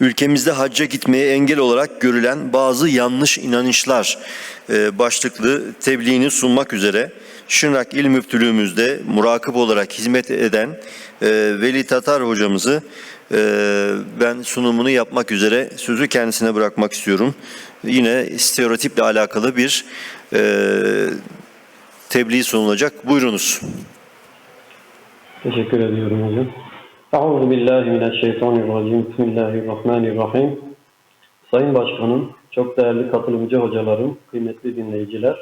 ülkemizde hacca gitmeye engel olarak görülen bazı yanlış inanışlar e, başlıklı tebliğini sunmak üzere Şırnak İl Müftülüğümüzde murakip olarak hizmet eden e, Veli Tatar hocamızı e, ben sunumunu yapmak üzere sözü kendisine bırakmak istiyorum. Yine stereotiple alakalı bir tebliğ sunulacak. Buyurunuz. Teşekkür ediyorum hocam. Euzu billahi mineşşeytanirracim. Bismillahirrahmanirrahim. Sayın Başkanım, çok değerli katılımcı hocalarım, kıymetli dinleyiciler.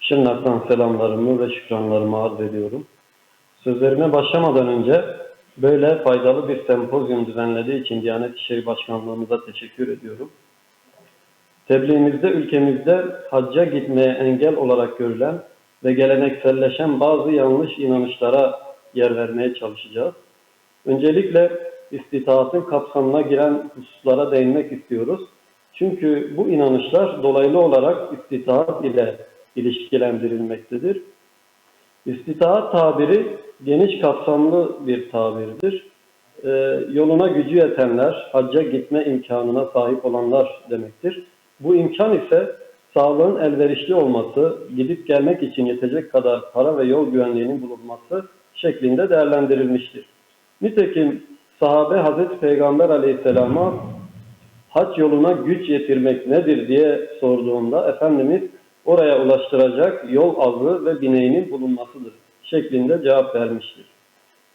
Şırnak'tan selamlarımı ve şükranlarımı arz ediyorum. Sözlerime başlamadan önce böyle faydalı bir sempozyum düzenlediği için Diyanet İşleri Başkanlığımıza teşekkür ediyorum. Tebliğimizde ülkemizde hacca gitmeye engel olarak görülen ve gelenekselleşen bazı yanlış inanışlara yer vermeye çalışacağız. Öncelikle istitaatın kapsamına giren hususlara değinmek istiyoruz. Çünkü bu inanışlar dolaylı olarak istitaat ile ilişkilendirilmektedir. İstitaat tabiri geniş kapsamlı bir tabirdir. Ee, yoluna gücü yetenler, hacca gitme imkanına sahip olanlar demektir. Bu imkan ise sağlığın elverişli olması, gidip gelmek için yetecek kadar para ve yol güvenliğinin bulunması şeklinde değerlendirilmiştir. Nitekim sahabe Hazreti Peygamber aleyhisselama hac yoluna güç yetirmek nedir diye sorduğunda Efendimiz oraya ulaştıracak yol azı ve bineğinin bulunmasıdır şeklinde cevap vermiştir.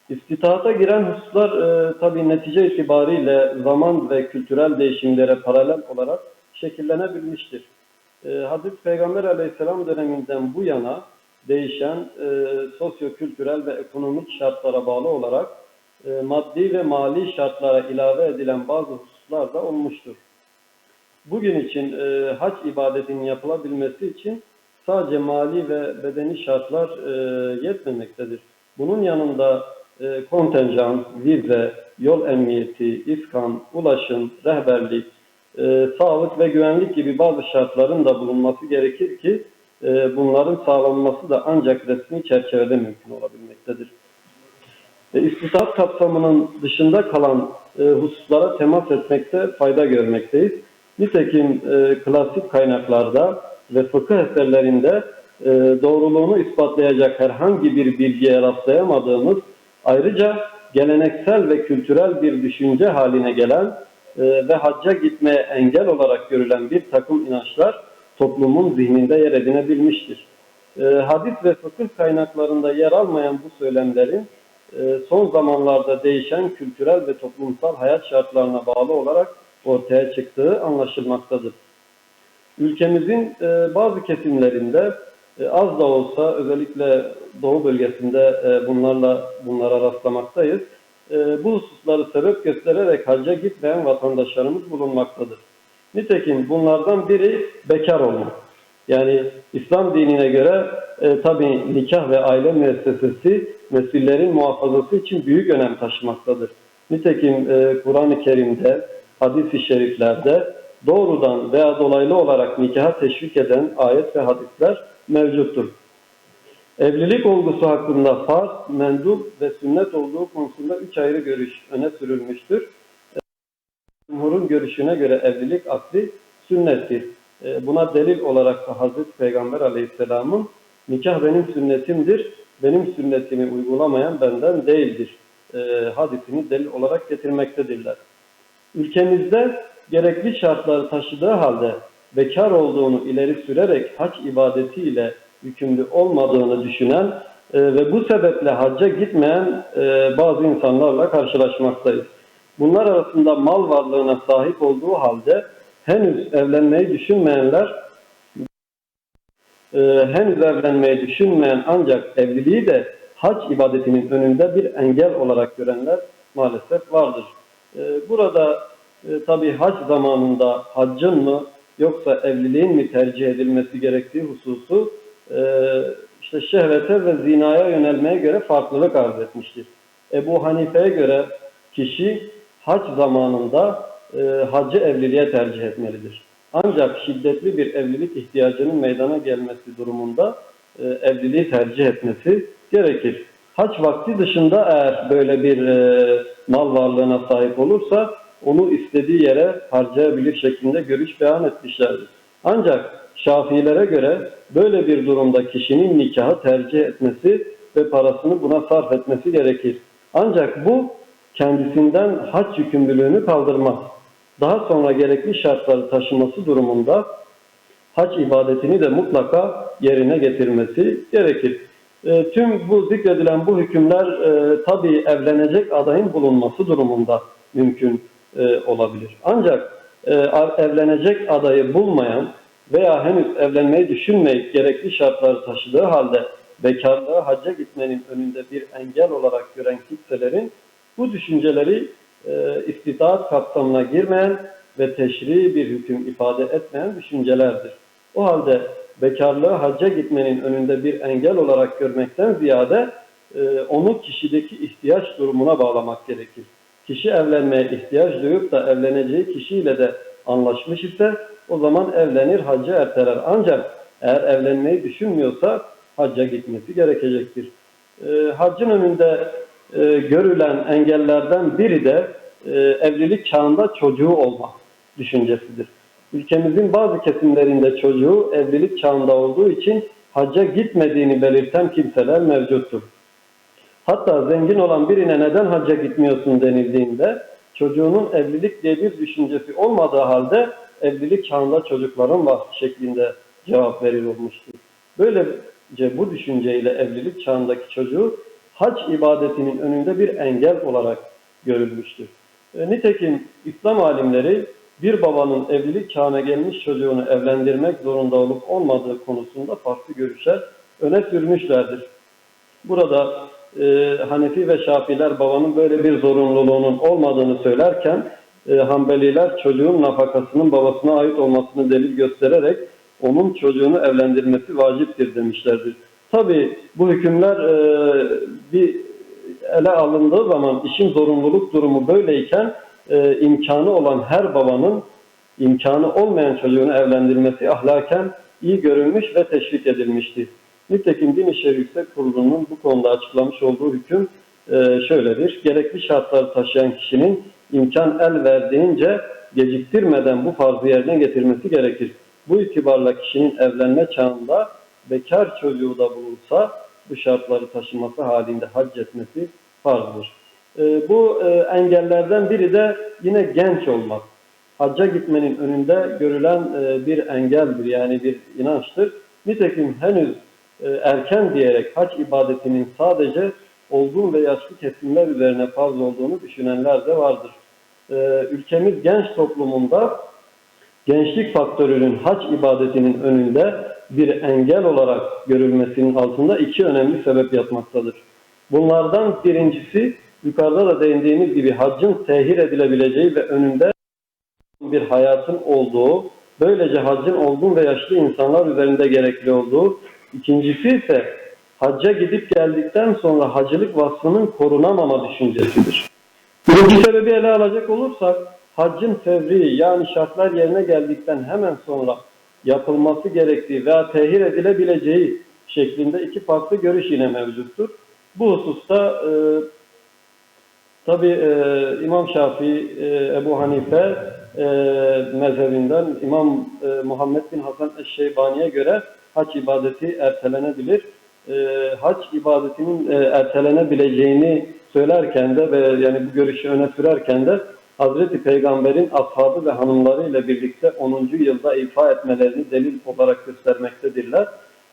İstitaata giren hususlar e, tabi netice itibariyle zaman ve kültürel değişimlere paralel olarak şekillenebilmiştir. E, Hazreti Peygamber aleyhisselam döneminden bu yana değişen e, sosyo-kültürel ve ekonomik şartlara bağlı olarak e, maddi ve mali şartlara ilave edilen bazı hususlar da olmuştur. Bugün için e, hac ibadetinin yapılabilmesi için sadece mali ve bedeni şartlar e, yetmemektedir. Bunun yanında e, kontenjan, vize, yol emniyeti, iskan, ulaşım, rehberlik, e, sağlık ve güvenlik gibi bazı şartların da bulunması gerekir ki e, bunların sağlanması da ancak resmi çerçevede mümkün olabilmektedir. E, İstisat kapsamının dışında kalan e, hususlara temas etmekte fayda görmekteyiz. Nitekim e, klasik kaynaklarda ve fıkıh eserlerinde doğruluğunu ispatlayacak herhangi bir bilgiye rastlayamadığımız ayrıca geleneksel ve kültürel bir düşünce haline gelen ve hacca gitmeye engel olarak görülen bir takım inançlar toplumun zihninde yer edinebilmiştir. Hadis ve fıkıh kaynaklarında yer almayan bu söylemlerin son zamanlarda değişen kültürel ve toplumsal hayat şartlarına bağlı olarak ortaya çıktığı anlaşılmaktadır. Ülkemizin e, bazı kesimlerinde e, az da olsa özellikle Doğu bölgesinde e, bunlarla bunlara rastlamaktayız. E, bu hususları sebep göstererek hacca gitmeyen vatandaşlarımız bulunmaktadır. Nitekim bunlardan biri bekar olmak. Yani İslam dinine göre e, tabi nikah ve aile müessesesi nesillerin muhafazası için büyük önem taşımaktadır. Nitekim e, Kur'an-ı Kerim'de, hadis-i şeriflerde doğrudan veya dolaylı olarak nikaha teşvik eden ayet ve hadisler mevcuttur. Evlilik olgusu hakkında farz, mendup ve sünnet olduğu konusunda üç ayrı görüş öne sürülmüştür. Cumhur'un görüşüne göre evlilik akli sünnettir. E, Buna delil olarak da Hazreti Peygamber Aleyhisselam'ın nikah benim sünnetimdir, benim sünnetimi uygulamayan benden değildir e, hadisini delil olarak getirmektedirler. Ülkemizde gerekli şartları taşıdığı halde bekar olduğunu ileri sürerek hac ibadetiyle yükümlü olmadığını düşünen e, ve bu sebeple hacca gitmeyen bazı insanlarla karşılaşmaktayız. Bunlar arasında mal varlığına sahip olduğu halde henüz evlenmeyi düşünmeyenler e, henüz evlenmeyi düşünmeyen ancak evliliği de hac ibadetinin önünde bir engel olarak görenler maalesef vardır. E, burada e, tabi hac zamanında haccın mı yoksa evliliğin mi tercih edilmesi gerektiği hususu e, işte şehvete ve zinaya yönelmeye göre farklılık arz etmiştir. Ebu Hanife'ye göre kişi hac zamanında e, hacı evliliğe tercih etmelidir. Ancak şiddetli bir evlilik ihtiyacının meydana gelmesi durumunda e, evliliği tercih etmesi gerekir. Hac vakti dışında eğer böyle bir e, mal varlığına sahip olursa onu istediği yere harcayabilir şeklinde görüş beyan etmişlerdir. Ancak Şafiilere göre böyle bir durumda kişinin nikahı tercih etmesi ve parasını buna sarf etmesi gerekir. Ancak bu kendisinden hac yükümlülüğünü kaldırmaz. Daha sonra gerekli şartları taşıması durumunda hac ibadetini de mutlaka yerine getirmesi gerekir. E, tüm bu zikredilen bu hükümler e, tabii evlenecek adayın bulunması durumunda mümkün e, olabilir. Ancak e, evlenecek adayı bulmayan veya henüz evlenmeyi düşünmeyip gerekli şartları taşıdığı halde bekarlığı hacca gitmenin önünde bir engel olarak gören kimselerin bu düşünceleri e, kapsamına girmeyen ve teşri bir hüküm ifade etmeyen düşüncelerdir. O halde bekarlığı hacca gitmenin önünde bir engel olarak görmekten ziyade e, onu kişideki ihtiyaç durumuna bağlamak gerekir. Kişi evlenmeye ihtiyaç duyup da evleneceği kişiyle de anlaşmış ise o zaman evlenir, hacca erteler. Ancak eğer evlenmeyi düşünmüyorsa hacca gitmesi gerekecektir. E, haccın önünde e, görülen engellerden biri de e, evlilik çağında çocuğu olma düşüncesidir. Ülkemizin bazı kesimlerinde çocuğu evlilik çağında olduğu için hacca gitmediğini belirten kimseler mevcuttur. Hatta zengin olan birine neden hacca gitmiyorsun denildiğinde çocuğunun evlilik diye bir düşüncesi olmadığı halde evlilik çağında çocukların var şeklinde cevap verir olmuştur. Böylece bu düşünceyle evlilik çağındaki çocuğu hac ibadetinin önünde bir engel olarak görülmüştür. E, Nitekim İslam alimleri bir babanın evlilik çağına gelmiş çocuğunu evlendirmek zorunda olup olmadığı konusunda farklı görüşler öne sürmüşlerdir. Burada e, Hanefi ve Şafiler babanın böyle bir zorunluluğunun olmadığını söylerken e, Hanbeliler çocuğun nafakasının babasına ait olmasını delil göstererek onun çocuğunu evlendirmesi vaciptir demişlerdir. Tabi bu hükümler e, bir ele alındığı zaman işin zorunluluk durumu böyleyken e, imkanı olan her babanın imkanı olmayan çocuğunu evlendirmesi ahlaken iyi görülmüş ve teşvik edilmiştir. Nitekim Din İşleri Yüksek Kurulu'nun bu konuda açıklamış olduğu hüküm e, şöyledir. Gerekli şartları taşıyan kişinin imkan el verdiğince geciktirmeden bu farzı yerine getirmesi gerekir. Bu itibarla kişinin evlenme çağında bekar çocuğu da bulunsa bu şartları taşıması halinde hac etmesi farzdır. E, bu e, engellerden biri de yine genç olmak. Hacca gitmenin önünde görülen e, bir engeldir yani bir inançtır. Nitekim henüz erken diyerek hac ibadetinin sadece olgun ve yaşlı kesimler üzerine farz olduğunu düşünenler de vardır. Ülkemiz genç toplumunda gençlik faktörünün hac ibadetinin önünde bir engel olarak görülmesinin altında iki önemli sebep yatmaktadır. Bunlardan birincisi yukarıda da değindiğimiz gibi haccın tehir edilebileceği ve önünde bir hayatın olduğu, böylece haccın olgun ve yaşlı insanlar üzerinde gerekli olduğu. İkincisi ise hacca gidip geldikten sonra hacılık vasfının korunamama düşüncesidir. Birinci sebebi ele alacak olursak haccın fevri yani şartlar yerine geldikten hemen sonra yapılması gerektiği veya tehir edilebileceği şeklinde iki farklı görüş yine mevcuttur. Bu hususta e, tabi e, İmam Şafii, e, Ebu Hanife e, mezhebinden İmam e, Muhammed bin Hasan Eşşeybani'ye göre hac ibadeti ertelenebilir. E, hac ibadetinin e, ertelenebileceğini söylerken de ve yani bu görüşü öne sürerken de Hazreti Peygamber'in ashabı ve hanımlarıyla birlikte 10. yılda ifa etmelerini delil olarak göstermektedirler.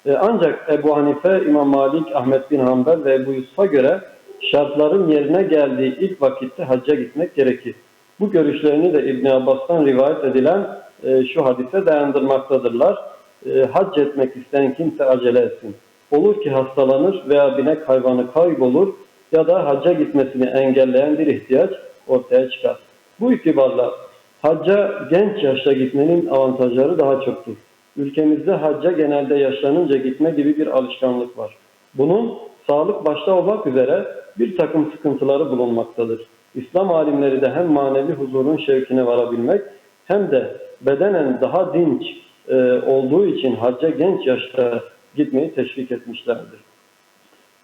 E, ancak Ebu Hanife, İmam Malik, Ahmet bin Hanbel ve Ebu Yusuf'a göre şartların yerine geldiği ilk vakitte hacca gitmek gerekir. Bu görüşlerini de İbn Abbas'tan rivayet edilen e, şu hadise dayandırmaktadırlar. E, hac etmek isteyen kimse acele etsin. Olur ki hastalanır veya binek hayvanı kaybolur ya da hacca gitmesini engelleyen bir ihtiyaç ortaya çıkar. Bu itibarla hacca genç yaşta gitmenin avantajları daha çoktur. Ülkemizde hacca genelde yaşlanınca gitme gibi bir alışkanlık var. Bunun sağlık başta olmak üzere bir takım sıkıntıları bulunmaktadır. İslam alimleri de hem manevi huzurun şevkine varabilmek hem de bedenen daha dinç e, olduğu için hacca genç yaşta gitmeyi teşvik etmişlerdir.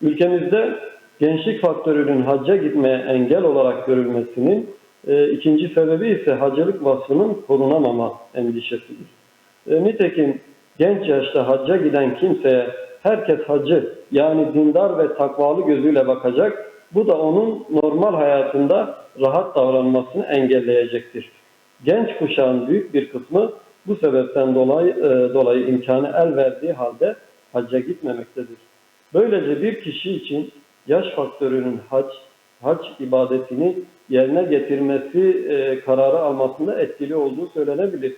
Ülkemizde gençlik faktörünün hacca gitmeye engel olarak görülmesinin E, ikinci sebebi ise hacılık vasfının korunamama endişesidir. E, nitekim genç yaşta hacca giden kimseye herkes hacı yani dindar ve takvalı gözüyle bakacak. Bu da onun normal hayatında rahat davranmasını engelleyecektir. Genç kuşağın büyük bir kısmı bu sebepten dolayı, e, dolayı imkanı el verdiği halde hacca gitmemektedir. Böylece bir kişi için yaş faktörünün hac, hac ibadetini yerine getirmesi e, kararı almasında etkili olduğu söylenebilir.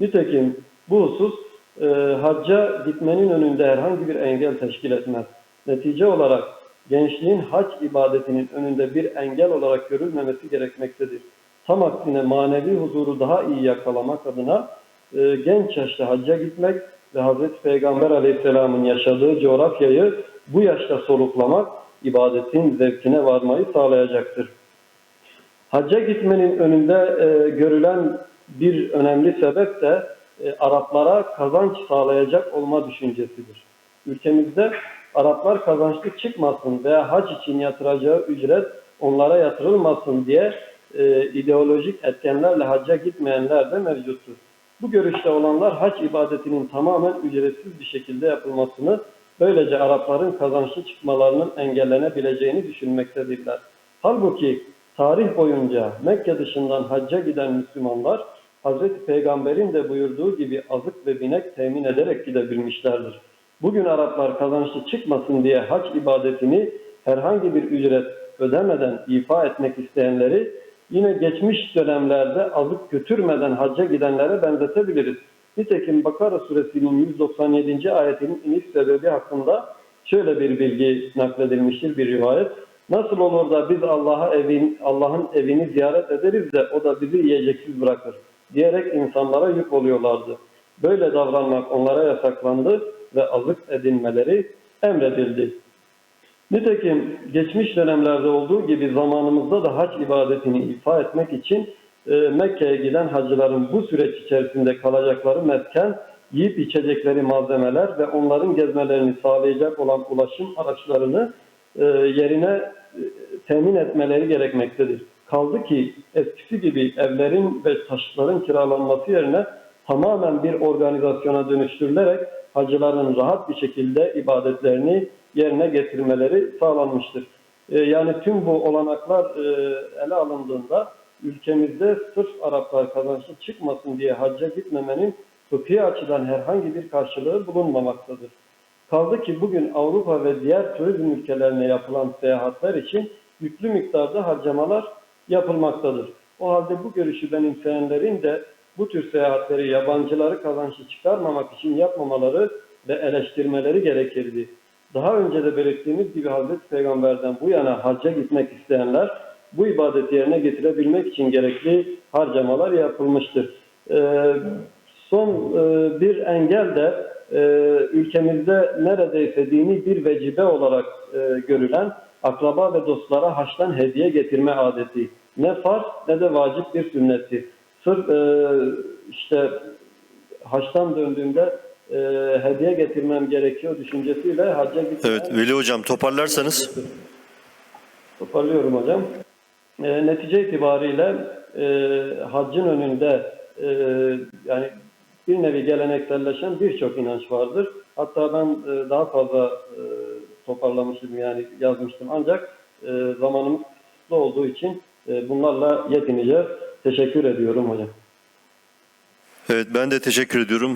Nitekim bu husus e, hacca gitmenin önünde herhangi bir engel teşkil etmez. Netice olarak gençliğin hac ibadetinin önünde bir engel olarak görülmemesi gerekmektedir. Tam aksine manevi huzuru daha iyi yakalamak adına e, genç yaşta hacca gitmek ve Hazreti Peygamber Aleyhisselam'ın yaşadığı coğrafyayı bu yaşta soluklamak ibadetin zevkine varmayı sağlayacaktır. Hacca gitmenin önünde e, görülen bir önemli sebep de e, Araplara kazanç sağlayacak olma düşüncesidir. Ülkemizde Araplar kazançlı çıkmasın veya hac için yatıracağı ücret onlara yatırılmasın diye e, ideolojik etkenlerle hacca gitmeyenler de mevcuttur. Bu görüşte olanlar hac ibadetinin tamamen ücretsiz bir şekilde yapılmasını, böylece Arapların kazançlı çıkmalarının engellenebileceğini düşünmektedirler. Halbuki tarih boyunca Mekke dışından hacca giden Müslümanlar, Hazreti Peygamber'in de buyurduğu gibi azık ve binek temin ederek gidebilmişlerdir. Bugün Araplar kazançlı çıkmasın diye hac ibadetini herhangi bir ücret ödemeden ifa etmek isteyenleri yine geçmiş dönemlerde azık götürmeden hacca gidenlere benzetebiliriz. Nitekim Bakara suresinin 197. ayetinin iniş sebebi hakkında şöyle bir bilgi nakledilmiştir bir rivayet. Nasıl olur da biz Allah'a evin Allah'ın evini ziyaret ederiz de o da bizi yiyeceksiz bırakır diyerek insanlara yük oluyorlardı. Böyle davranmak onlara yasaklandı ve azık edinmeleri emredildi. Nitekim geçmiş dönemlerde olduğu gibi zamanımızda da hac ibadetini ifa etmek için e, Mekke'ye giden hacıların bu süreç içerisinde kalacakları mesken, yiyip içecekleri malzemeler ve onların gezmelerini sağlayacak olan ulaşım araçlarını e, yerine e, temin etmeleri gerekmektedir. Kaldı ki eskisi gibi evlerin ve taşıtların kiralanması yerine tamamen bir organizasyona dönüştürülerek hacıların rahat bir şekilde ibadetlerini yerine getirmeleri sağlanmıştır. E, yani tüm bu olanaklar ele alındığında ülkemizde sırf Araplar kazançlı çıkmasın diye hacca gitmemenin fıkhi açıdan herhangi bir karşılığı bulunmamaktadır. Kaldı ki bugün Avrupa ve diğer turizm ülkelerine yapılan seyahatler için yüklü miktarda harcamalar yapılmaktadır. O halde bu görüşü benimseyenlerin de bu tür seyahatleri yabancıları kazançlı çıkarmamak için yapmamaları ve eleştirmeleri gerekirdi. Daha önce de belirttiğimiz gibi Hazreti Peygamber'den bu yana hacca gitmek isteyenler bu ibadeti yerine getirebilmek için gerekli harcamalar yapılmıştır. Ee, son e, bir engel de e, ülkemizde neredeyse dini bir vecibe olarak e, görülen akraba ve dostlara haçtan hediye getirme adeti. Ne farz ne de vacip bir sünneti. Sırf e, işte haçtan döndüğümde e, hediye getirmem gerekiyor düşüncesiyle hacca gitmeye... Evet Veli Hocam toparlarsanız. Toparlıyorum hocam. E, netice itibariyle e, haccın önünde e, yani bir nevi gelenekselleşen birçok inanç vardır. Hatta ben e, daha fazla e, toparlamıştım yani yazmıştım ancak e, zamanımız kısıtlı olduğu için e, bunlarla yetineceğiz. Teşekkür ediyorum hocam. Evet ben de teşekkür ediyorum.